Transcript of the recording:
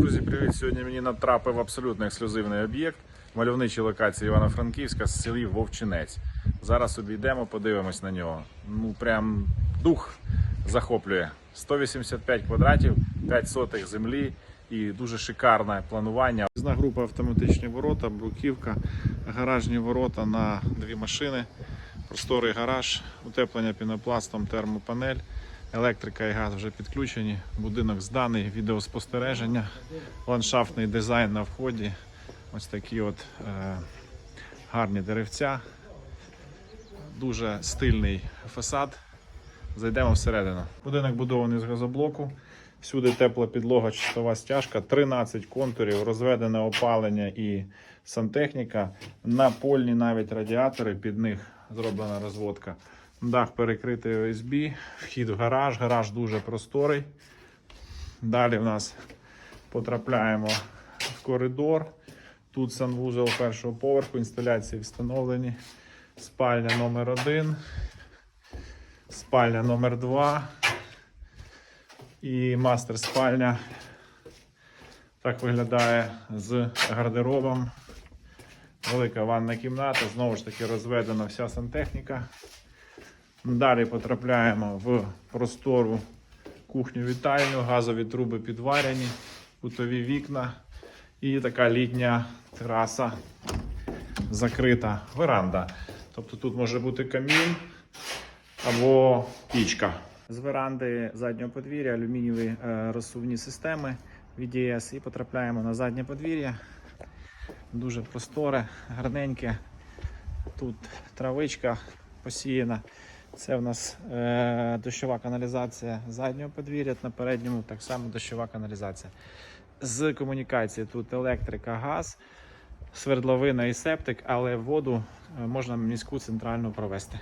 Друзі, привіт! Сьогодні мені натрапив абсолютно ексклюзивний об'єкт. Мальовничі локації Івано-Франківська з селів Вовчинець. Зараз обійдемо, подивимось на нього. Ну прям дух захоплює. 185 квадратів, 5 сотих землі і дуже шикарне планування. Зна група автоматичні ворота, бруківка, гаражні ворота на дві машини, просторий гараж, утеплення пінопластом, термопанель. Електрика і газ вже підключені, будинок зданий, відеоспостереження, ландшафтний дизайн на вході. Ось такі от е, гарні деревця, дуже стильний фасад. Зайдемо всередину. Будинок будований з газоблоку. Всюди тепла підлога, чистова стяжка, 13 контурів, розведене опалення і сантехніка. Напольні навіть радіатори, під них зроблена розводка. Дах перекритий ОСБ, вхід в гараж. Гараж дуже просторий. Далі в нас потрапляємо в коридор. Тут санвузол першого поверху, інсталяції встановлені. Спальня номер 1 спальня номер 2 і мастер спальня. Так виглядає з гардеробом. Велика ванна кімната, знову ж таки розведена вся сантехніка. Далі потрапляємо в простору кухню-вітальню, газові труби підварені, кутові вікна і така літня тераса закрита веранда. Тобто тут може бути камін або пічка. З веранди заднього подвір'я алюмінієві е, розсувні системи VDS і потрапляємо на заднє подвір'я. Дуже просторе, гарненьке. Тут травичка посіяна. Це в нас е, дощова каналізація заднього подвір'я, на передньому так само дощова каналізація. З комунікації тут електрика, газ, свердловина і септик, але воду е, можна міську центральну провести.